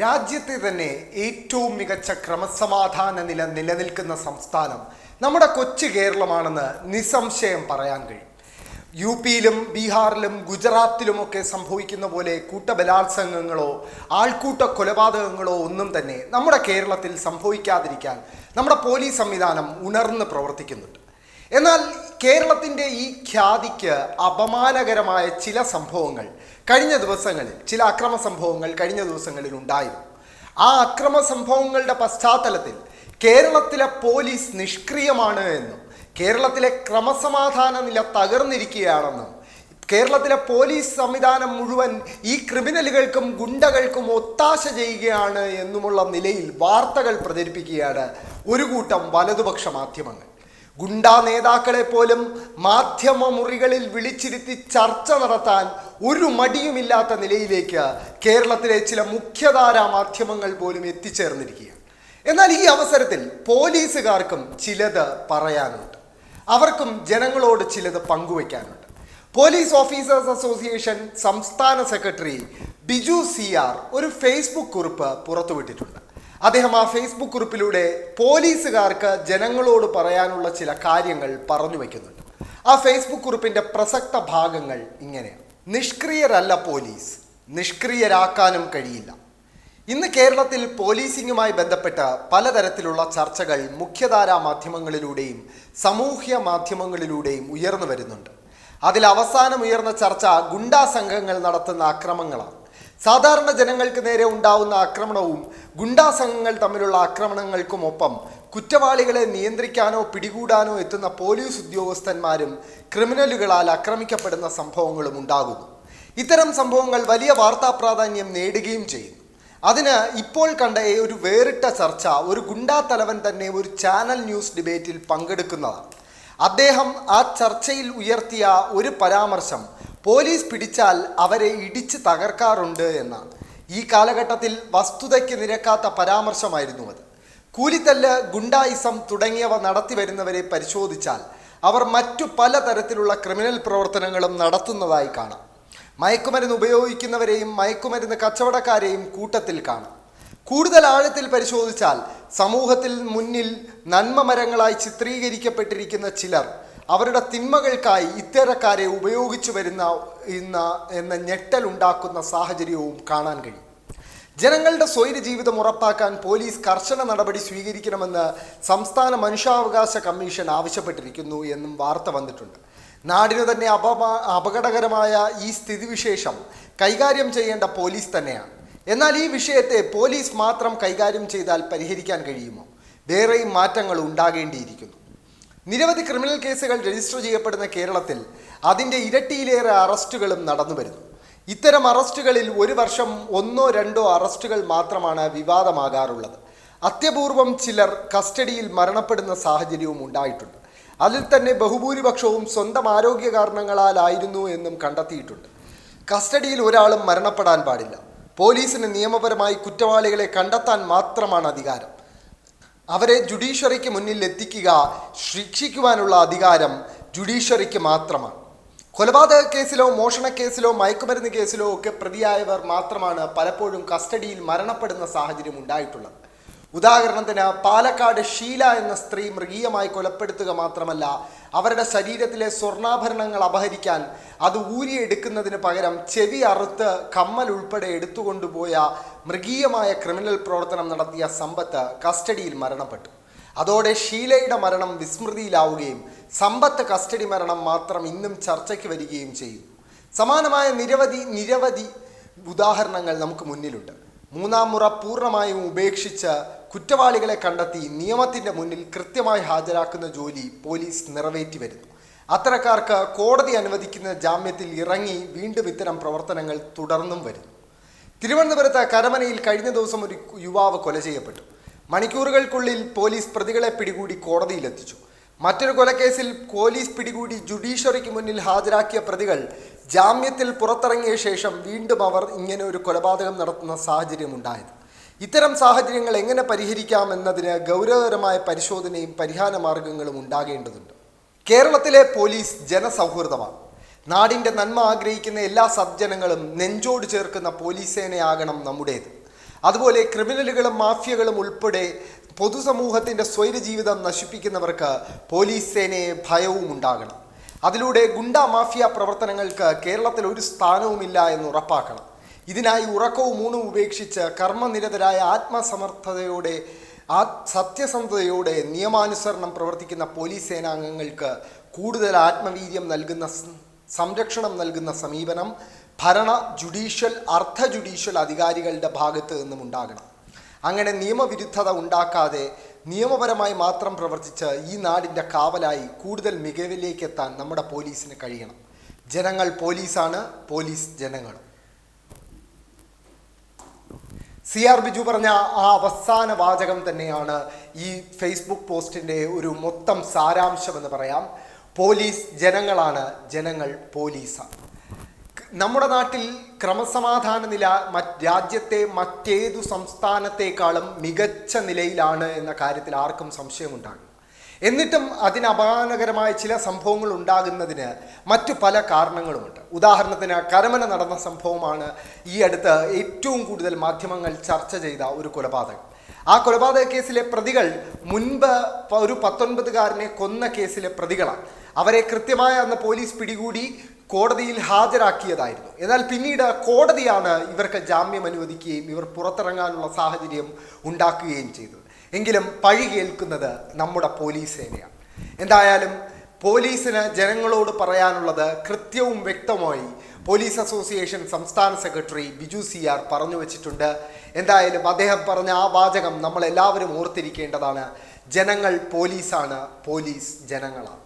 രാജ്യത്തെ തന്നെ ഏറ്റവും മികച്ച ക്രമസമാധാന നില നിലനിൽക്കുന്ന സംസ്ഥാനം നമ്മുടെ കൊച്ചു കേരളമാണെന്ന് നിസ്സംശയം പറയാൻ കഴിയും. യു പിയിലും ബീഹാറിലും ഗുജറാത്തിലുമൊക്കെ സംഭവിക്കുന്ന പോലെ കൂട്ടബലാത്സംഗങ്ങളോ ആൾക്കൂട്ട കൊലപാതകങ്ങളോ ഒന്നും തന്നെ നമ്മുടെ കേരളത്തിൽ സംഭവിക്കാതിരിക്കാൻ നമ്മുടെ പോലീസ് സംവിധാനം ഉണർന്ന് പ്രവർത്തിക്കുന്നുണ്ട്. എന്നാൽ കേരളത്തിന്റെ ഈ ഖ്യാതിക്ക് അപമാനകരമായ ചില സംഭവങ്ങൾ കഴിഞ്ഞ ദിവസങ്ങളിൽ ചില അക്രമ സംഭവങ്ങൾ കഴിഞ്ഞ ദിവസങ്ങളിൽ ഉണ്ടായിരുന്നു. ആ അക്രമ സംഭവങ്ങളുടെ പശ്ചാത്തലത്തിൽ കേരളത്തിലെ പോലീസ് നിഷ്ക്രിയമാണ് എന്നും കേരളത്തിലെ ക്രമസമാധാന നില തകർന്നിരിക്കുകയാണെന്നും കേരളത്തിലെ പോലീസ് സംവിധാനം മുഴുവൻ ഈ ക്രിമിനലുകൾക്കും ഗുണ്ടകൾക്കും ഒത്താശ ചെയ്യുകയാണ് എന്നുമുള്ള നിലയിൽ വാർത്തകൾ പ്രചരിപ്പിക്കുകയാണ് ഒരു കൂട്ടം വലതുപക്ഷ മാധ്യമങ്ങൾ. ഗുണ്ടാ നേതാക്കളെ പോലും മാധ്യമ മുറികളിൽ വിളിച്ചിരുത്തി ചർച്ച നടത്താൻ ഒരു മടിയുമില്ലാത്ത നിലയിലേക്ക് കേരളത്തിലെ ചില മുഖ്യധാരാ മാധ്യമങ്ങൾ പോലും എത്തിച്ചേർന്നിരിക്കുകയാണ്. എന്നാൽ ഈ അവസരത്തിൽ പോലീസുകാർക്കും ചിലത് പറയാനുണ്ട്. അവർക്കും ജനങ്ങളോട് ചിലത് പങ്കുവയ്ക്കാനുണ്ട്. പോലീസ് ഓഫീസേഴ്സ് അസോസിയേഷൻ സംസ്ഥാന സെക്രട്ടറി ബിജു സി ആർ ഒരു ഫേസ്ബുക്ക് കുറിപ്പ് പുറത്തുവിട്ടിട്ടുണ്ട്. അദ്ദേഹം ആ ഫേസ്ബുക്ക് കുറിപ്പിലൂടെ പോലീസുകാർക്ക് ജനങ്ങളോട് പറയാനുള്ള ചില കാര്യങ്ങൾ പറഞ്ഞു വയ്ക്കുന്നുണ്ട് ആ ഫേസ്ബുക്ക് കുറിപ്പിന്റെ പ്രസക്ത ഭാഗങ്ങൾ ഇങ്ങനെയാണ്. നിഷ്ക്രിയരല്ല പോലീസ്. നിഷ്ക്രിയരാക്കാനും കഴിയില്ല. ഇന്ന് കേരളത്തിൽ പോലീസിങ്ങുമായി ബന്ധപ്പെട്ട് പലതരത്തിലുള്ള ചർച്ചകൾ മുഖ്യധാരാ മാധ്യമങ്ങളിലൂടെയും സാമൂഹ്യ മാധ്യമങ്ങളിലൂടെയും ഉയർന്നു വരുന്നുണ്ട്. അതിൽ അവസാനം ഉയർന്ന ചർച്ച ഗുണ്ടാ സംഘങ്ങൾ നടത്തുന്ന അക്രമങ്ങളാണ്. സാധാരണ ജനങ്ങൾക്ക് നേരെ ഉണ്ടാവുന്ന ആക്രമണവും ഗുണ്ടാ സംഘങ്ങൾ തമ്മിലുള്ള ആക്രമണങ്ങൾക്കുമൊപ്പം കുറ്റവാളികളെ നിയന്ത്രിക്കാനോ പിടികൂടാനോ എത്തുന്ന പോലീസ് ഉദ്യോഗസ്ഥന്മാരും ക്രിമിനലുകളാൽ ആക്രമിക്കപ്പെടുന്ന സംഭവങ്ങളും ഉണ്ടാകുന്നു. ഇത്തരം സംഭവങ്ങൾ വലിയ വാർത്താ പ്രാധാന്യം നേടുകയും ചെയ്യുന്നു. അതിന് ഇപ്പോൾ കണ്ട ഒരു വേറിട്ട ചർച്ച ഒരു ഗുണ്ടാ തലവൻ തന്നെ ഒരു ചാനൽ ന്യൂസ് ഡിബേറ്റിൽ പങ്കെടുക്കുന്നതാണ്. അദ്ദേഹം ആ ചർച്ചയിൽ ഉയർത്തിയ ഒരു പരാമർശം പോലീസ് പിടിച്ചാൽ അവരെ ഇടിച്ച് തകർക്കാറുണ്ട് എന്നാണ്. ഈ കാലഘട്ടത്തിൽ വസ്തുതയ്ക്ക് നിരക്കാത്ത പരാമർശമായിരുന്നു അത്. കൂലിത്തല്ല് ഗുണ്ടായിസം തുടങ്ങിയവ നടത്തി വരുന്നവരെ പരിശോധിച്ചാൽ അവർ മറ്റു പലതരത്തിലുള്ള ക്രിമിനൽ പ്രവർത്തനങ്ങളും നടത്തുന്നതായി കാണാം. മയക്കുമരുന്ന് ഉപയോഗിക്കുന്നവരെയും മയക്കുമരുന്ന് കച്ചവടക്കാരെയും കൂട്ടത്തിൽ കാണാം. കൂടുതൽ ആഴത്തിൽ പരിശോധിച്ചാൽ സമൂഹത്തിൽ മുന്നിൽ നന്മ മരങ്ങളായി ചിത്രീകരിക്കപ്പെട്ടിരിക്കുന്ന ചിലർ അവരുടെ തിന്മകൾക്കായി ഇത്തരക്കാരെ ഉപയോഗിച്ചു വരുന്ന ഇന്ന എന്ന ഞെട്ടലുണ്ടാക്കുന്ന സാഹചര്യവും കാണാൻ കഴിയും. ജനങ്ങളുടെ സ്വൈര ജീവിതം ഉറപ്പാക്കാൻ പോലീസ് കർശന നടപടി സ്വീകരിക്കണമെന്ന് സംസ്ഥാന മനുഷ്യാവകാശ കമ്മീഷൻ ആവശ്യപ്പെട്ടിരിക്കുന്നു എന്നും വാർത്ത വന്നിട്ടുണ്ട്. നാടിന് തന്നെ അപമാ അപകടകരമായ ഈ സ്ഥിതിവിശേഷം കൈകാര്യം ചെയ്യേണ്ട പോലീസ് തന്നെയാണ്. എന്നാൽ ഈ വിഷയത്തെ പോലീസ് മാത്രം കൈകാര്യം ചെയ്താൽ പരിഹരിക്കാൻ കഴിയുമോ? വേറെയും മാറ്റങ്ങൾ ഉണ്ടാകേണ്ടിയിരിക്കുന്നു. നിരവധി ക്രിമിനൽ കേസുകൾ രജിസ്റ്റർ ചെയ്യപ്പെടുന്ന കേരളത്തിൽ അതിന്റെ ഇരട്ടിയിലേറെ അറസ്റ്റുകളും നടന്നു വരുന്നു. ഇത്തരം അറസ്റ്റുകളിൽ ഒരു വർഷം ഒന്നോ രണ്ടോ അറസ്റ്റുകൾ മാത്രമാണ് വിവാദമാകാറുള്ളത്. അത്യപൂർവം ചിലർ കസ്റ്റഡിയിൽ മരണപ്പെടുന്ന സാഹചര്യവും ഉണ്ടായിട്ടുണ്ട്. അതിൽ തന്നെ ബഹുഭൂരിപക്ഷവും സ്വന്തം ആരോഗ്യ കാരണങ്ങളാലായിരുന്നു എന്നും കണ്ടെത്തിയിട്ടുണ്ട്. കസ്റ്റഡിയിൽ ഒരാളും മരണപ്പെടാൻ പാടില്ല. പോലീസിന് നിയമപരമായി കുറ്റവാളികളെ കണ്ടെത്താൻ മാത്രമാണ് അധികാരം. അവരെ ജുഡീഷ്യറിക്ക് മുന്നിൽ എത്തിക്കുക ശിക്ഷിക്കുവാനുള്ള അധികാരം ജുഡീഷ്യറിക്ക് മാത്രമാണ്. കൊലപാതക കേസിലോ മോഷണ കേസിലോ മയക്കുമരുന്ന് കേസിലോ ഒക്കെ പ്രതിയായവർ മാത്രമാണ് പലപ്പോഴും കസ്റ്റഡിയിൽ മരണപ്പെടുന്ന സാഹചര്യം ഉണ്ടായിട്ടുള്ളത്. ഉദാഹരണത്തിന് പാലക്കാട് ഷീല എന്ന സ്ത്രീ മൃഗീയമായി കൊലപ്പെടുത്തുക മാത്രമല്ല അവരുടെ ശരീരത്തിലെ സ്വർണാഭരണങ്ങൾ അപഹരിക്കാൻ അത് ഊരിയെടുക്കുന്നതിന് പകരം ചെവി അറുത്ത് കമ്മൽ ഉൾപ്പെടെ എടുത്തുകൊണ്ടുപോയ മൃഗീയമായ ക്രിമിനൽ പ്രവർത്തനം നടത്തിയ സമ്പത്ത് കസ്റ്റഡിയിൽ മരണപ്പെട്ടു. അതോടെ ഷീലയുടെ മരണം വിസ്മൃതിയിലാവുകയും സമ്പത്ത് കസ്റ്റഡി മരണം മാത്രം ഇന്നും ചർച്ചയ്ക്ക് വരികയും ചെയ്യും. സമാനമായ നിരവധി നിരവധി ഉദാഹരണങ്ങൾ നമുക്ക് മുന്നിലുണ്ട്. മൂന്നാം മുറ പൂർണമായും ഉപേക്ഷിച്ച് കുറ്റവാളികളെ കണ്ടെത്തി നിയമത്തിന്റെ മുന്നിൽ കൃത്യമായി ഹാജരാക്കുന്ന ജോലി പോലീസ് നിറവേറ്റി വരുന്നു. അത്തരക്കാർക്ക് കോടതി അനുവദിക്കുന്ന ജാമ്യത്തിൽ ഇറങ്ങി വീണ്ടും ഇത്തരം പ്രവർത്തനങ്ങൾ തുടർന്നും വരുന്നു. തിരുവനന്തപുരത്ത് കരമനയിൽ കഴിഞ്ഞ ദിവസം ഒരു യുവാവ് കൊല ചെയ്യപ്പെട്ടു. മണിക്കൂറുകൾക്കുള്ളിൽ പോലീസ് പ്രതികളെ പിടികൂടി കോടതിയിലെത്തിച്ചു. മറ്റൊരു കൊലക്കേസിൽ പോലീസ് പിടികൂടി ജുഡീഷ്യറിക്ക് മുന്നിൽ ഹാജരാക്കിയ പ്രതികൾ ജാമ്യത്തിൽ പുറത്തിറങ്ങിയ ശേഷം വീണ്ടും അവർ ഇങ്ങനെ ഒരു കൊലപാതകം നടത്തുന്ന സാഹചര്യം ഉണ്ടായത് ഇത്തരം സാഹചര്യങ്ങൾ എങ്ങനെ പരിഹരിക്കാമെന്നതിന് ഗൗരവകരമായ പരിശോധനയും പരിഹാര മാർഗങ്ങളും ഉണ്ടാകേണ്ടതുണ്ട്. കേരളത്തിലെ പോലീസ് ജനസൗഹൃദമാണ്. നാടിന്റെ നന്മ ആഗ്രഹിക്കുന്ന എല്ലാ സജ്ജനങ്ങളും നെഞ്ചോട് ചേർക്കുന്ന പോലീസ് സേനയാകണം നമ്മുടേത്. അതുപോലെ ക്രിമിനലുകളും മാഫിയകളും ഉൾപ്പെടെ പൊതുസമൂഹത്തിന്റെ സ്വൈര ജീവിതം നശിപ്പിക്കുന്നവർക്ക് പോലീസ് സേനയെ ഭയവും ഉണ്ടാകണം. അതിലൂടെ ഗുണ്ട മാഫിയ പ്രവർത്തനങ്ങൾക്ക് കേരളത്തിൽ ഒരു സ്ഥാനവുമില്ല എന്ന് ഉറപ്പാക്കണം. ഇതിനായി ഉറക്കവും ഊണും ഉപേക്ഷിച്ച് കർമ്മനിരതരായ ആത്മസമർത്ഥതയോടെ ആ സത്യസന്ധതയോടെ നിയമാനുസരണം പ്രവർത്തിക്കുന്ന പോലീസ് സേനാംഗങ്ങൾക്ക് കൂടുതൽ ആത്മവീര്യം നൽകുന്ന സംരക്ഷണം നൽകുന്ന സമീപനം ഭരണ ജുഡീഷ്യൽ അർദ്ധ ജുഡീഷ്യൽ അധികാരികളുടെ ഭാഗത്ത് നിന്നും ഉണ്ടാകണം. അങ്ങനെ നിയമവിരുദ്ധത ഉണ്ടാക്കാതെ നിയമപരമായി മാത്രം പ്രവർത്തിച്ച് ഈ നാടിന്റെ കാവലായി കൂടുതൽ മികവിലേക്കെത്താൻ നമ്മുടെ പോലീസിന് കഴിയണം. ജനങ്ങൾ പോലീസാണ് പോലീസ് ജനങ്ങളും. സി ആർ ബിജു പറഞ്ഞ ആ അവസാന വാചകം തന്നെയാണ് ഈ ഫേസ്ബുക്ക് പോസ്റ്റിന്റെ ഒരു മൊത്തം സാരാംശം എന്ന് പറയാം. പോലീസ് ജനങ്ങളാണ് ജനങ്ങൾ പോലീസാണ്. നമ്മുടെ നാട്ടിൽ ക്രമസമാധാന നില മറ്റ് രാജ്യത്തെ മറ്റേതു സംസ്ഥാനത്തേക്കാളും മികച്ച നിലയിലാണ് എന്ന കാര്യത്തിൽ ആർക്കും സംശയമുണ്ടാകും എന്നിട്ടും അതിന് അപമാനകരമായ ചില സംഭവങ്ങൾ ഉണ്ടാകുന്നതിന് മറ്റു പല കാരണങ്ങളുമുണ്ട്. ഉദാഹരണത്തിന് കരമന നടന്ന സംഭവമാണ് ഈ അടുത്ത് ഏറ്റവും കൂടുതൽ മാധ്യമങ്ങൾ ചർച്ച ചെയ്ത ഒരു കൊലപാതകം. ആ കൊലപാതക കേസിലെ പ്രതികൾ മുൻപ് ഒരു പത്തൊൻപതുകാരനെ കൊന്ന കേസിലെ പ്രതികളാണ്. അവരെ കൃത്യമായ അന്ന് പോലീസ് പിടികൂടി കോടതിയിൽ ഹാജരാക്കിയതായിരുന്നു. എന്നാൽ പിന്നീട് കോടതിയാണ് ഇവർക്ക് ജാമ്യം അനുവദിക്കുകയും ഇവർ പുറത്തിറങ്ങാനുള്ള സാഹചര്യം ഉണ്ടാക്കുകയും ചെയ്തത്. എങ്കിലും പഴി കേൾക്കുന്നത് നമ്മുടെ പോലീസ് സേനയാണ്. എന്തായാലും പോലീസിന് ജനങ്ങളോട് പറയാനുള്ളത് കൃത്യവും വ്യക്തമായി പോലീസ് അസോസിയേഷൻ സംസ്ഥാന സെക്രട്ടറി ബിജു സി ആർ പറഞ്ഞു വെച്ചിട്ടുണ്ട്. എന്തായാലും അദ്ദേഹം പറഞ്ഞ ആ വാചകം നമ്മൾ എല്ലാവരും ഓർത്തിരിക്കേണ്ടതാണ്. ജനങ്ങൾ പോലീസാണ് പോലീസ് ജനങ്ങളാണ്.